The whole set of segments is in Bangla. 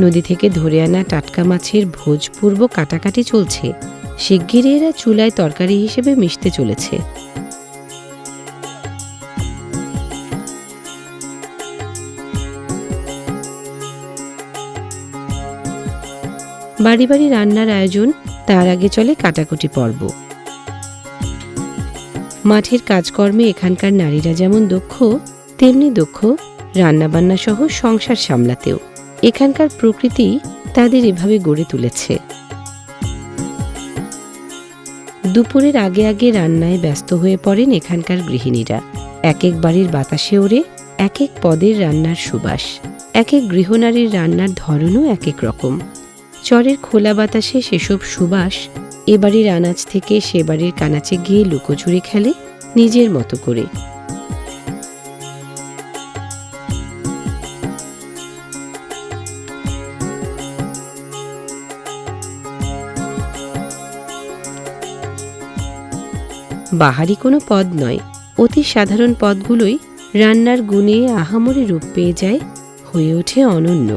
নদী থেকে ধরে আনা টাটকা মাছের ভোজপূর্ব কাটাকাটি চলছে। শিগগিরই এরা চুলায় তরকারি হিসেবে মিশতে চলেছে। বাড়ি বাড়ি রান্নার আয়োজন, তার আগে চলে কাটাকুটি পর্ব। মাঠের কাজকর্মে এখানকার নারীরা যেমন দক্ষ, তেমনি দক্ষ রান্নাবান্না সহ সংসার সামলাতেও। এখানকার প্রকৃতি তাদের এভাবে গড়ে তুলেছে। দুপুরের আগে আগে রান্নায় ব্যস্ত হয়ে পড়েন এখানকার গৃহিণীরা। এক এক বাড়ির বাতাসে ওড়ে, এক এক পদের রান্নার সুবাস। এক এক গৃহনারীর রান্নার ধরনও এক এক রকম। চরের খোলা বাতাসে সেসব সুবাস এ বাড়ির আনাজ থেকে সে বাড়ির কানাচে গিয়ে লুকোচুরি খেলে নিজের মতো করে। বাহারি কোনো পদ নয়। অতি সাধারণ পদগুলোই রান্নার গুণে আহামরি রূপ পেয়ে যায়, হয়ে ওঠে অনন্য।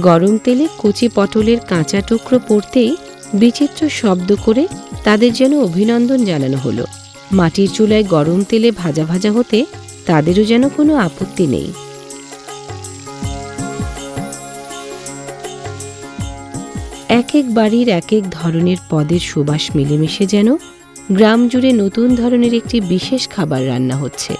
গরম তেলে কচি পটলের কাঁচা টুকরো পড়তেই বিচিত্র শব্দ করে তাদের যেন অভিনন্দন জানানো হলো। মাটির চুলায় গরম তেলে ভাজা ভাজা হতে তাদেরও যেন কোনো আপত্তি নেই। এক এক বাড়ির এক এক ধরনের পদের সুবাস মিলেমিশে যেন গ্রাম জুড়ে নতুন ধরনের একটি বিশেষ খাবার রান্না হচ্ছে।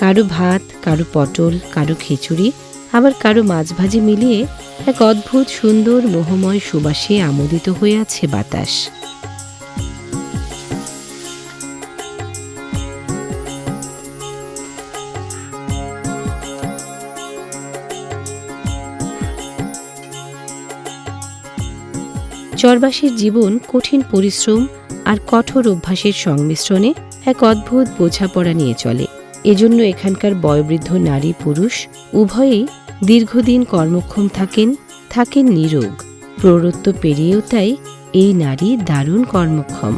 কারও ভাত, কারও পটল, কারও খিচুড়ি আবার কারও মাছ ভাজি মিলিয়ে এক অদ্ভুত সুন্দর মোহময় সুবাসে আমোদিত হয়ে আছে বাতাস। চরবাসীর জীবন কঠিন পরিশ্রম আর কঠোর অভ্যাসের সংমিশ্রণে এক অদ্ভুত বোঝাপড়া নিয়ে চলে। এজন্য এখানকার বয়োবৃদ্ধ নারী পুরুষ উভয়েই দীর্ঘদিন কর্মক্ষম থাকেন থাকেন নিরোগ। প্ররত্ব পেরিয়েও তাই এই নারী দারুণ কর্মক্ষম।